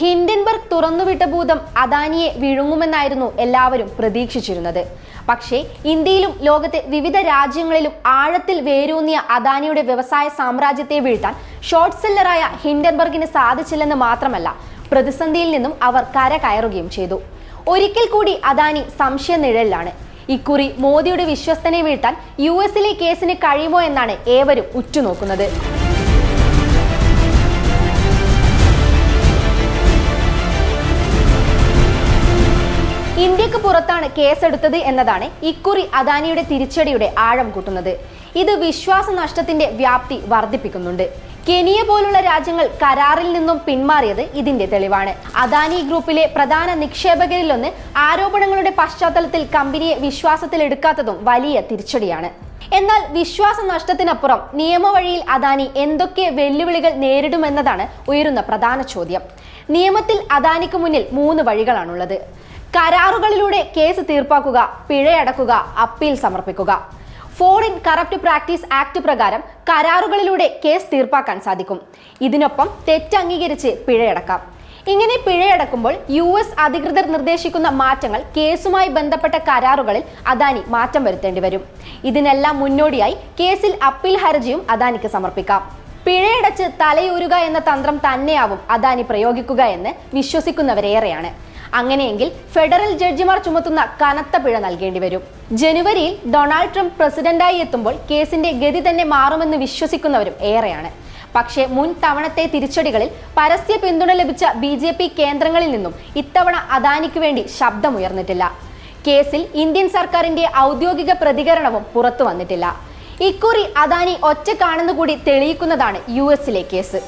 Hindenburg തുറന്നുവിട്ട ഭൂതം അദാനിയെ വിഴുങ്ങുമെന്നായിരുന്നു എല്ലാവരും പ്രതീക്ഷിച്ചിരുന്നത്. പക്ഷേ ഇന്ത്യയിലും ലോകത്തെ വിവിധ രാജ്യങ്ങളിലും ആഴത്തിൽ വേരൂന്നിയ അദാനിയുടെ വ്യവസായ സാമ്രാജ്യത്തെ വീഴ്ത്താൻ ഷോർട്ട് സെല്ലറായ ഹിൻഡൻബർഗിന് സാധിച്ചില്ലെന്ന് മാത്രമല്ല പ്രതിസന്ധിയിൽ നിന്നും അവർ കരകയറുകയും ചെയ്തു. ഒരിക്കൽ കൂടി അദാനി സംശയ നിഴലിലാണ് ഇക്കുറി മോദിയുടെ വിശ്വസ്തനെ വീഴ്ത്താൻ യു എസിലെ കേസിന് കഴിയുമോ എന്നാണ് ഏവരും ഉറ്റുനോക്കുന്നത്. ഇന്ത്യയ്ക്ക് പുറത്താണ് കേസെടുത്തത് എന്നതാണ് ഇക്കുറി അദാനിയുടെ തിരിച്ചടിയുടെ ആഴം കൂട്ടുന്നത്. ഇത് വിശ്വാസ നഷ്ടത്തിന്റെ വ്യാപ്തി വർദ്ധിപ്പിക്കുന്നുണ്ട്. കെനിയ പോലുള്ള രാജ്യങ്ങൾ കരാറിൽ നിന്നും പിന്മാറിയത് ഇതിന്റെ തെളിവാണ്. അദാനി ഗ്രൂപ്പിലെ പ്രധാന നിക്ഷേപകരിലൊന്ന് ആരോപണങ്ങളുടെ പശ്ചാത്തലത്തിൽ കമ്പനിയെ വിശ്വാസത്തിലെടുക്കാത്തതും വലിയ തിരിച്ചടിയാണ്. എന്നാൽ വിശ്വാസ നഷ്ടത്തിനപ്പുറം നിയമവഴിയിൽ അദാനി എന്തൊക്കെ വെല്ലുവിളികൾ നേരിടുമെന്നതാണ് ഉയരുന്ന പ്രധാന ചോദ്യം. നിയമത്തിൽ അദാനിക്ക് മുന്നിൽ മൂന്ന് വഴികളാണുള്ളത്. കരാറുകളിലൂടെ കേസ് തീർപ്പാക്കുക പിഴയടക്കുക അപ്പീൽ സമർപ്പിക്കുക. ഫോറിൻ കറപ്റ്റ് പ്രാക്ടീസ് ആക്ട് പ്രകാരം കരാറുകളിലൂടെ കേസ് തീർപ്പാക്കാൻ സാധിക്കും. ഇതിനൊപ്പം തെറ്റ് അംഗീകരിച്ച് പിഴയടക്കാം. ഇങ്ങനെ പിഴയടക്കുമ്പോൾ യു എസ് അധികൃതർ നിർദ്ദേശിക്കുന്ന മാറ്റങ്ങൾ കേസുമായി ബന്ധപ്പെട്ട കരാറുകളിൽ അദാനി മാറ്റം വരുത്തേണ്ടി വരും. ഇതിനെല്ലാം മുന്നോടിയായി കേസിൽ അപ്പീൽ ഹർജിയും അദാനിക്ക് സമർപ്പിക്കാം. പിഴയടച്ച് തലയൂരുക എന്ന തന്ത്രം തന്നെയാവും അദാനി പ്രയോഗിക്കുക എന്ന് വിശ്വസിക്കുന്നവരേറെയാണ്. അങ്ങനെയെങ്കിൽ ഫെഡറൽ ജഡ്ജിമാർ ചുമത്തുന്ന കനത്ത പിഴ നൽകേണ്ടി വരും. ജനുവരിയിൽ ഡൊണാൾഡ് ട്രംപ് പ്രസിഡന്റായി എത്തുമ്പോൾ കേസിന്റെ ഗതി തന്നെ മാറുമെന്ന് വിശ്വസിക്കുന്നവരും ഏറെയാണ്. പക്ഷേ മുൻ തവണത്തെ തിരിച്ചടികളിൽ പരസ്യ പിന്തുണ ലഭിച്ച ബി ജെ പി കേന്ദ്രങ്ങളിൽ നിന്നും ഇത്തവണ അദാനിക്ക് വേണ്ടി ശബ്ദമുയർന്നിട്ടില്ല. കേസിൽ ഇന്ത്യൻ സർക്കാരിന്റെ ഔദ്യോഗിക പ്രതികരണവും പുറത്തു വന്നിട്ടില്ല. ഇക്കുറി അദാനി ഒറ്റ കാണുന്നുകൂടി തെളിയിക്കുന്നതാണ് യു എസിലെ കേസ്.